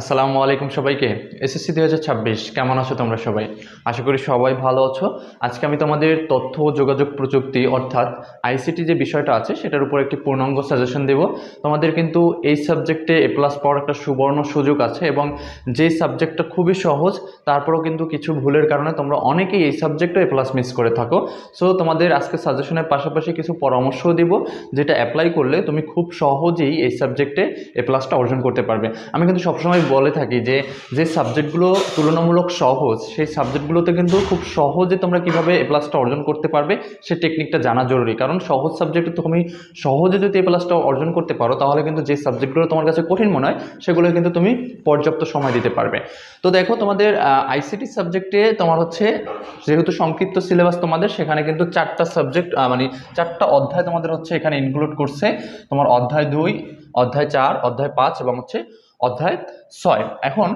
আসসালামু আলাইকুম সবাইকে। এসএসসি দুই হাজার ছাব্বিশ, কেমন আছো তোমরা সবাই? আশা করি সবাই ভালো আছো। আজকে আমি তোমাদের তথ্য ও যোগাযোগ প্রযুক্তি, অর্থাৎ আইসিটি যে বিষয়টা আছে, সেটার উপর একটি পূর্ণাঙ্গ সাজেশন দেব। তোমাদের কিন্তু এই সাবজেক্টে এ প্লাস পাওয়ার একটা সুবর্ণ সুযোগ আছে এবং যে সাবজেক্টটা খুবই সহজ, তারপরেও কিন্তু কিছু ভুলের কারণে তোমরা অনেকেই এই সাবজেক্টে এ প্লাস মিস করে থাকো। সো তোমাদের আজকে সাজেশনের পাশাপাশি কিছু পরামর্শও দিব, যেটা অ্যাপ্লাই করলে তুমি খুব সহজেই এই সাবজেক্টে এ প্লাসটা অর্জন করতে পারবে। আমি কিন্তু সবসময় বলে থাকি যে যে সাবজেক্টগুলো তুলনামূলক সহজ, সেই সাবজেক্টগুলোতে কিন্তু খুব সহজে তোমরা কীভাবে এ প্লাসটা অর্জন করতে পারবে, সে টেকনিকটা জানা জরুরি। কারণ সহজ সাবজেক্টে তুমি সহজে যদি এ প্লাসটা অর্জন করতে পারো, তাহলে কিন্তু যে সাবজেক্টগুলো তোমার কাছে কঠিন মনে হয় সেগুলো কিন্তু তুমি পর্যাপ্ত সময় দিতে পারবে। তো দেখো তোমাদের আইসিটি সাবজেক্টে তোমার হচ্ছে, যেহেতু সংক্ষিপ্ত সিলেবাস তোমাদের, সেখানে কিন্তু চারটা সাবজেক্ট মানে চারটা অধ্যায় তোমাদের হচ্ছে এখানে ইনক্লুড করছে। তোমার অধ্যায় দুই, অধ্যায় চার, অধ্যায় পাঁচ এবং হচ্ছে অধ্যায় ছয়। এখন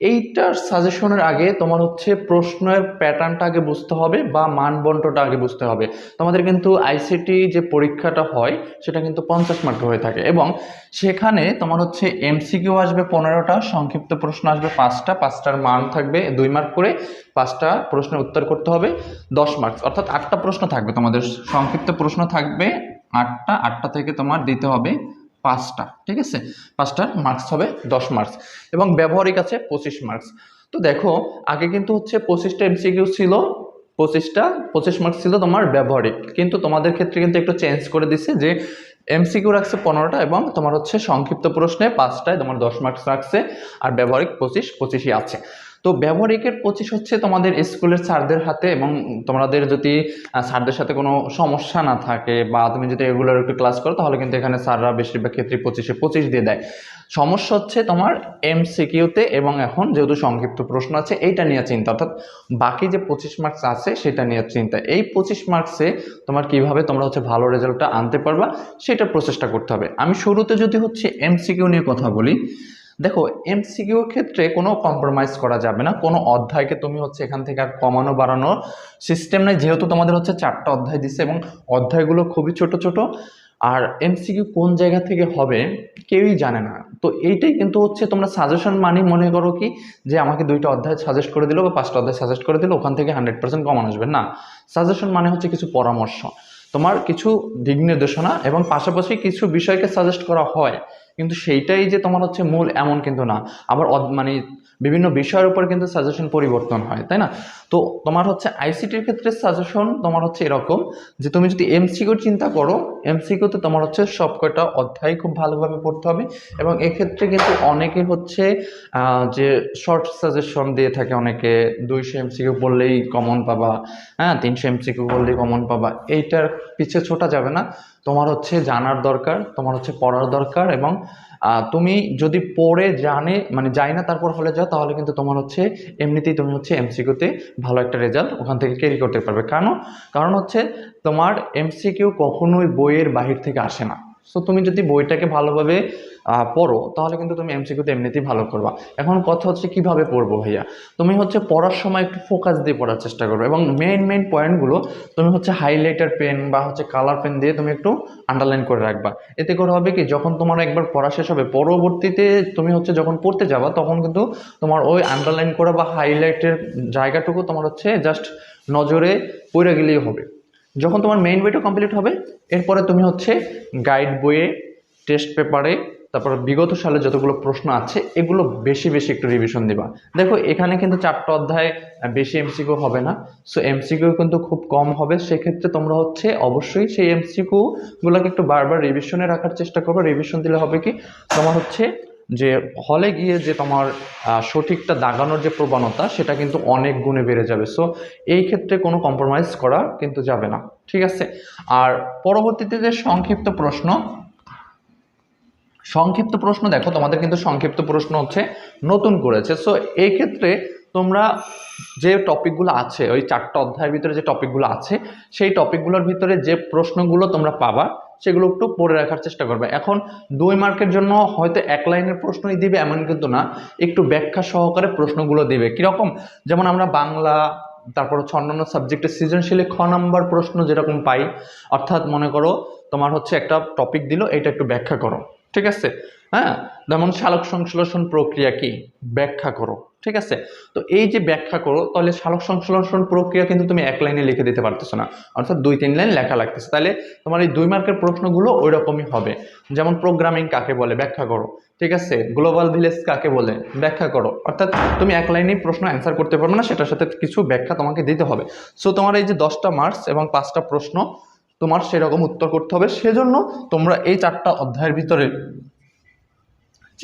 এইটার সাজেশনের আগে তোমার হচ্ছে প্রশ্নের প্যাটার্নটা আগে বুঝতে হবে বা মানবন্টনটা আগে বুঝতে হবে। তোমাদের কিন্তু আইসিটি যে পরীক্ষাটা হয়, সেটা কিন্তু পঞ্চাশ মার্ক হয়ে থাকে এবং সেখানে তোমার হচ্ছে এমসিকিউ আসবে পনেরোটা, সংক্ষিপ্ত প্রশ্ন আসবে পাঁচটা, পাঁচটার মান থাকবে দুই মার্ক করে, পাঁচটা প্রশ্নের উত্তর করতে হবে, দশ মার্কস অর্থাৎ আটটা প্রশ্ন থাকবে তোমাদের, সংক্ষিপ্ত প্রশ্ন থাকবে আটটা আটটা থেকে তোমার দিতে হবে পাঁচটা, ঠিক আছে? পাঁচটার মার্কস হবে দশ মার্কস এবং ব্যবহারিক আছে পঁচিশ মার্কস তো দেখো, আগে কিন্তু হচ্ছে পঁচিশটা এমসিকিউ ছিল, পঁচিশটা, পঁচিশ মার্কস ছিল তোমার ব্যবহারিক। কিন্তু তোমাদের ক্ষেত্রে কিন্তু একটু চেঞ্জ করে দিচ্ছে যে এমসিকিউ রাখছে পনেরোটা এবং তোমার হচ্ছে সংক্ষিপ্ত প্রশ্নে পাঁচটায় তোমার দশ মার্কস রাখছে আর ব্যবহারিক পঁচিশ, পঁচিশই আছে। তো ব্যবহারিকের পঁচিশ হচ্ছে তোমাদের স্কুলের স্যারদের হাতে এবং তোমাদের যদি স্যারদের সাথে কোনো সমস্যা না থাকে বা তুমি যদি রেগুলার একটু ক্লাস করো, তাহলে কিন্তু এখানে স্যাররা বেশিরভাগ ক্ষেত্রে পঁচিশে পঁচিশ দিয়ে দেয়। সমস্যা হচ্ছে তোমার এমসিকিউতে এবং এখন যেহেতু সংক্ষিপ্ত প্রশ্ন আছে, এইটা নিয়ে চিন্তা। অর্থাৎ বাকি যে পঁচিশ মার্কস আছে, সেটা নিয়ে চিন্তা। এই পঁচিশ মার্কসে তোমার কীভাবে তোমরা হচ্ছে ভালো রেজাল্টটা আনতে পারবা, সেটা প্রচেষ্টা করতে হবে। আমি শুরুতে যদি হচ্ছে এমসিকিউ নিয়ে কথা বলি দেখো এমসিকিউর ক্ষেত্রে কোনো কম্প্রোমাইজ করা যাবে না। কোনো অধ্যায়কে তুমি হচ্ছে এখান থেকে আর কমানো, বাড়ানো সিস্টেম নেই। যেহেতু তোমাদের হচ্ছে চারটা অধ্যায় দিচ্ছে এবং অধ্যায়গুলো খুবই ছোট ছোট। আর এমসিকিউ কোন জায়গা থেকে হবে কেউই জানে না। তো এইটাই কিন্তু হচ্ছে তোমরা সাজেশন মানে মনে করো কি, যে আমাকে দুইটা অধ্যায় সাজেস্ট করে দিলো বা পাঁচটা অধ্যায় সাজেস্ট করে দিলো, ওখান থেকে হান্ড্রেড পার্সেন্ট কমান আসবে না সাজেশন মানে হচ্ছে কিছু পরামর্শ। তোমার কিছু দিক নির্দেশনা এবং পাশাপাশি কিছু বিষয়কে সাজেস্ট করা হয়। কিন্তু সেইটাই যে তোমার হচ্ছে মূল এমন কিন্তু না। আবার মানে বিভিন্ন বিষয়ের উপর কিন্তু সাজেশন পরিবর্তন হয়, তাই না? তো তোমার হচ্ছে আইসিটির ক্ষেত্রে সাজেশন তোমার হচ্ছে এরকম যে তুমি যদি এমসিকিউর চিন্তা করো এমসিকিউতে তোমার হচ্ছে সব কয়টা অধ্যায় খুব ভালোভাবে পড়তে হবে এবং এক্ষেত্রে কিন্তু অনেকে হচ্ছে যে শর্ট সাজেশন দিয়ে থাকে অনেকে, দুইশো এমসিকিউ পড়লেই কমন পাবা হ্যাঁ তিনশো এমসিকিউ পড়লেই কমন পাবা, এইটার পিছে ছোটা যাবে না। তোমার হচ্ছে জানার দরকার, তোমার হচ্ছে পড়ার দরকার এবং তুমি যদি পড়ে জানে মানে যাই না তারপর ফলে যাও, তাহলে কিন্তু তোমার হচ্ছে, এমনিতেই তুমি হচ্ছে এমসিকিউতে ভালো একটা রেজাল্ট ওখান থেকে ক্যারি করতে পারবে। কেন? কারণ হচ্ছে তোমার এমসিকিউ কখনোই বইয়ের বাহির থেকে আসে না। সো তুমি যদি বইটাকে ভালোভাবে পড়ো, তাহলে কিন্তু তুমি এমসিকিউতে এমনিতেই ভালো করবা। এখন কথা হচ্ছে কীভাবে পড়ব ভাইয়া? তুমি হচ্ছে পড়ার সময় একটু ফোকাস দিয়ে পড়ার চেষ্টা করবে এবং মেইন মেইন পয়েন্টগুলো তুমি হচ্ছে হাইলাইটার পেন বা হচ্ছে কালার পেন দিয়ে তুমি একটু আন্ডারলাইন করে রাখবা। এতে করে হবে কি, যখন তোমার একবার পড়া শেষ হবে, পরবর্তীতে তুমি হচ্ছে যখন পড়তে যাবা, তখন কিন্তু তোমার ওই আন্ডারলাইন করা বা হাইলাইটের জায়গাটুকু তোমার হচ্ছে জাস্ট নজরে পড়ে গেলেই হবে। যখন তোমার মেইন বইটা কমপ্লিট হবে, এরপরে তুমি হচ্ছে গাইড বইয়ে টেস্ট পেপারে তারপর বিগত সালে যতগুলো প্রশ্ন আছে, এগুলো বেশি বেশি একটু রিভিশন দিবা। দেখো, এখানে কিন্তু চারটা অধ্যায় বেশি এমসিকিউ হবে না। সো এমসিকিউ কিন্তু খুব কম হবে। সেক্ষেত্রে তোমরা হচ্ছে অবশ্যই সেই এমসিকিউ গুলোকে একটু বারবার রিভিশনে রাখার চেষ্টা করবে। রিভিশন দিলে হবে কি? তোমার হচ্ছে যে হলে গিয়ে যে তোমার সঠিকটা দাগানোর যে প্রবণতা, সেটা কিন্তু অনেক গুণে বেড়ে যাবে। সো এই ক্ষেত্রে কোনো কম্প্রোমাইজ করা কিন্তু যাবে না। ঠিক আছে? আর পরবর্তীতে যে সংক্ষিপ্ত প্রশ্ন সংক্ষিপ্ত প্রশ্ন দেখো, তোমাদের কিন্তু সংক্ষিপ্ত প্রশ্ন হচ্ছে নতুন করেছে। সো এই ক্ষেত্রে তোমরা যে টপিকগুলো আছে, ওই চারটা অধ্যায়ের ভিতরে যে টপিকগুলো আছে, সেই টপিকগুলোর ভিতরে যে প্রশ্নগুলো তোমরা পাবা সেগুলো একটু পড়ে রাখার চেষ্টা করবে। এখন দুই মার্কের জন্য হয়তো এক লাইনের প্রশ্নই দিবে, এমন কিন্তু না। একটু ব্যাখ্যা সহকারে প্রশ্নগুলো দেবে। কীরকম? যেমন আমরা বাংলা, তারপর হচ্ছে অন্যান্য সাবজেক্টে সৃজনশীলে খ নাম্বার প্রশ্ন যেরকম পাই, অর্থাৎ মনে করো তোমার হচ্ছে একটা টপিক দিল এটা একটু ব্যাখ্যা করো। ঠিক আছে? হ্যাঁ? যেমন শালক সংশ্লেষণ প্রক্রিয়া কি? ব্যাখ্যা করো। ঠিক আছে? তো এই যে ব্যাখ্যা করো, তাহলে শালক সংশ্লেষণ প্রক্রিয়া কিন্তু তুমি এক লাইনে লিখে দিতে পারতেছো না। অর্থাৎ দুই, তিন লাইন লেখা লাগতেছে। তাহলে তোমার এই দুই মার্কের প্রশ্নগুলো ওই রকমই হবে। যেমন প্রোগ্রামিং কাকে বলে? ব্যাখ্যা করো। ঠিক আছে? গ্লোবাল ভিলেজ কাকে বলে? ব্যাখ্যা করো। অর্থাৎ তুমি এক লাইনেই প্রশ্ন অ্যান্সার করতে পারবে না, সেটার সাথে কিছু ব্যাখ্যা তোমাকে দিতে হবে। সো তোমার এই যে দশটা মার্কস এবং পাঁচটা প্রশ্ন তোমার সেরকম উত্তর করতে হবে। সেজন্য তোমরা এই চারটা অধ্যায়ের ভিতরে,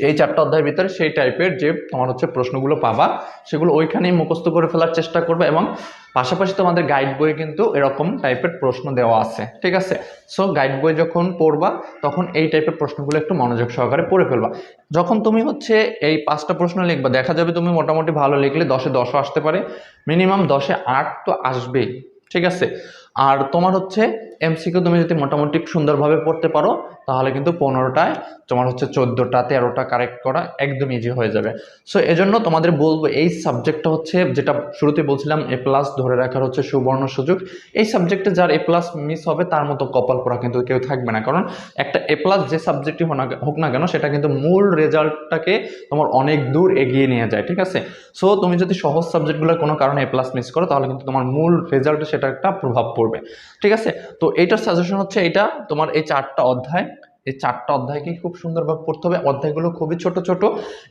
এই চারটা অধ্যায়ের ভিতরে সেই টাইপের যে তোমার হচ্ছে প্রশ্নগুলো পাবা, সেগুলো ওইখানেই মুখস্থ করে ফেলার চেষ্টা করবে এবং পাশাপাশি তোমাদের গাইড বইয়ে কিন্তু এরকম টাইপের প্রশ্ন দেওয়া আছে, ঠিক আছে? সো গাইড বই যখন পড়বা, তখন এই টাইপের প্রশ্নগুলো একটু মনোযোগ সহকারে পড়ে ফেলবা। যখন তুমি হচ্ছে এই পাঁচটা প্রশ্ন লিখবা, দেখা যাবে তুমি মোটামুটি ভালো লিখলে দশে দশও আসতে পারে মিনিমাম দশে আট তো আসবেই, ঠিক আছে? আর তোমার হচ্ছে এমসিকিউ তুমি যদি মোটামুটি সুন্দরভাবে পড়তে পারো, তাহলে কিন্তু পনেরোটায় তোমার হচ্ছে চোদ্দোটা, তেরোটা কারেক্ট করা একদম ইজি হয়ে যাবে। সো এজন্য তোমাদের বলব, এই সাবজেক্টটা হচ্ছে, যেটা শুরুতে বলছিলাম এ প্লাস ধরে রাখার হচ্ছে সুবর্ণ সুযোগ। এই সাবজেক্টে যার এ প্লাস মিস হবে, তার মতো কপাল করা কিন্তু কেউ থাকবে না। কারণ একটা এ প্লাস যে সাবজেক্টই হোক না কেন, সেটা কিন্তু মূল রেজাল্টটাকে তোমার অনেক দূর এগিয়ে নিয়ে যায়, ঠিক আছে? সো তুমি যদি সহজ সাবজেক্টগুলোর কোনো কারণে এ প্লাস মিস করো, তাহলে কিন্তু তোমার মূল রেজাল্টে সেটা একটা প্রভাব পড়বে, ঠিক আছে? তো এইটার সাজেশন হচ্ছে এটা তোমার এই চারটা অধ্যায়। এই চারটা অধ্যায়কে খুব সুন্দরভাবে পড়তে হবে। অধ্যায়গুলো খুবই ছোট ছোট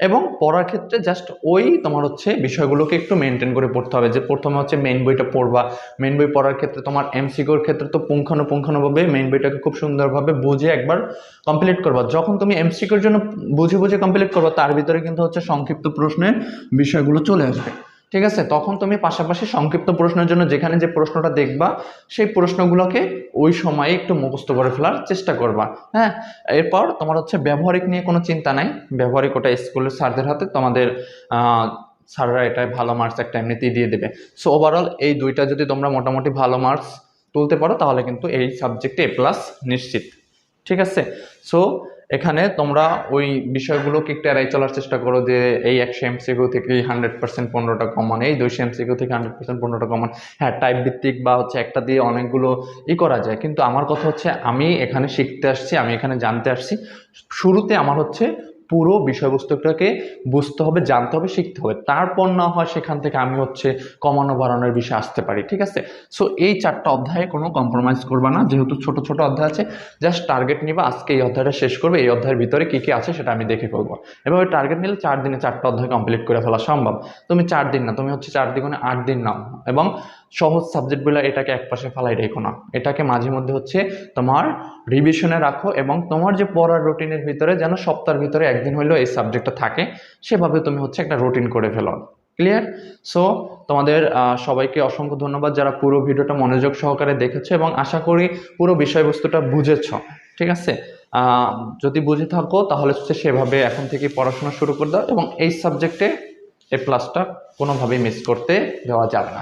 এবং পড়ার ক্ষেত্রে জাস্ট ওই তোমার হচ্ছে বিষয়গুলোকে একটু মেনটেন করে পড়তে হবে। যে প্রথমে হচ্ছে মেন বইটা পড়বা। মেন বই পড়ার ক্ষেত্রে তোমার এমসিকিউর ক্ষেত্রে তো পুঙ্খানুপুঙ্খানুভাবে মেন বইটাকে খুব সুন্দরভাবে বুঝে একবার কমপ্লিট করবা। যখন তুমি এমসিকিউর জন্য বুঝে বুঝে কমপ্লিট করবা, তার ভিতরে কিন্তু হচ্ছে সংক্ষিপ্ত প্রশ্নের বিষয়গুলো চলে আসবে। ঠিক আছে? তখন তুমি পাশাপাশি সংক্ষিপ্ত প্রশ্নের জন্য যেখানে যে প্রশ্নটা দেখবা, সেই প্রশ্নগুলোকে ওই সময়ে একটু মুখস্থ করে ফেলার চেষ্টা করবা। হ্যাঁ? এরপর তোমার হচ্ছে ব্যবহারিক নিয়ে কোনো চিন্তা নাই। ব্যবহারিক ওটা স্কুলের স্যারদের হাতে তোমাদের স্যাররা এটাই ভালো মার্কস একটা এমনিতেই দিয়ে দেবে। সো ওভারঅল এই দুইটা যদি তোমরা মোটামুটি ভালো মার্কস তুলতে পারো, তাহলে কিন্তু এই সাবজেক্টে এ প্লাস নিশ্চিত। ঠিক আছে? সো এখানে তোমরা ওই বিষয়গুলোকে একটু এড়াই চলার চেষ্টা করো যে এই একশো এমসিকিউ থেকে হান্ড্রেড পার্সেন্ট পনেরোটা কমন এই দুইশো এমসিকিউ থেকে হান্ড্রেড পার্সেন্ট পনেরোটা কমন হ্যাঁ টাইপ ভিত্তিক বা হচ্ছে একটা দিয়ে অনেকগুলো ই করা যায়। কিন্তু আমার কথা হচ্ছে আমি এখানে শিখতে আসছি, আমি এখানে জানতে আসছি। শুরুতে আমার হচ্ছে পুরো বিষয়বস্তুটাকে বুঝতে হবে, জানতে হবে, শিখতে হবে। তারপর না হয় সেখান থেকে আমি হচ্ছে কমানো বাড়ানোর বিষয়ে আসতে পারি, ঠিক আছে? সো এই চারটা অধ্যায়ে কোনো কম্প্রোমাইজ করবা না। যেহেতু ছোট ছোট অধ্যায় আছে জাস্ট টার্গেট নিবা। আজকে এই অধ্যায়টা শেষ করবে, এই অধ্যায়ের ভিতরে কী কী আছে সেটা আমি দেখে ফেলব। এভাবে টার্গেট নিলে চার দিনে চারটা অধ্যায় কমপ্লিট করে ফেলা সম্ভব। তুমি চার দিন না, তুমি হচ্ছে চার দিনে আট দিন নাও। এবং সহজ সাবজেক্টগুলো এটাকে একপাশে ফেলাই রেখো না। এটাকে মাঝে মধ্যে হচ্ছে তোমার রিভিশনে রাখো এবং তোমার যে পড়ার রুটিনের ভিতরে যেন সপ্তাহের ভিতরে একদিন হইলেও এই সাবজেক্টটা থাকে, সেভাবে তুমি হচ্ছে একটা রুটিন করে ফেলো। ক্লিয়ার সো তোমাদের সবাইকে অসংখ্য ধন্যবাদ যারা পুরো ভিডিওটা মনোযোগ সহকারে দেখেছ এবং আশা করি পুরো বিষয়বস্তুটা বুঝেছ। ঠিক আছে? যদি বুঝে থাকো তাহলে হচ্ছে সেভাবে এখন থেকে পড়াশোনা শুরু করে দাও এবং এই সাবজেক্টে এ প্লাসটা কোনোভাবেই মিস করতে দেওয়া যাবে না।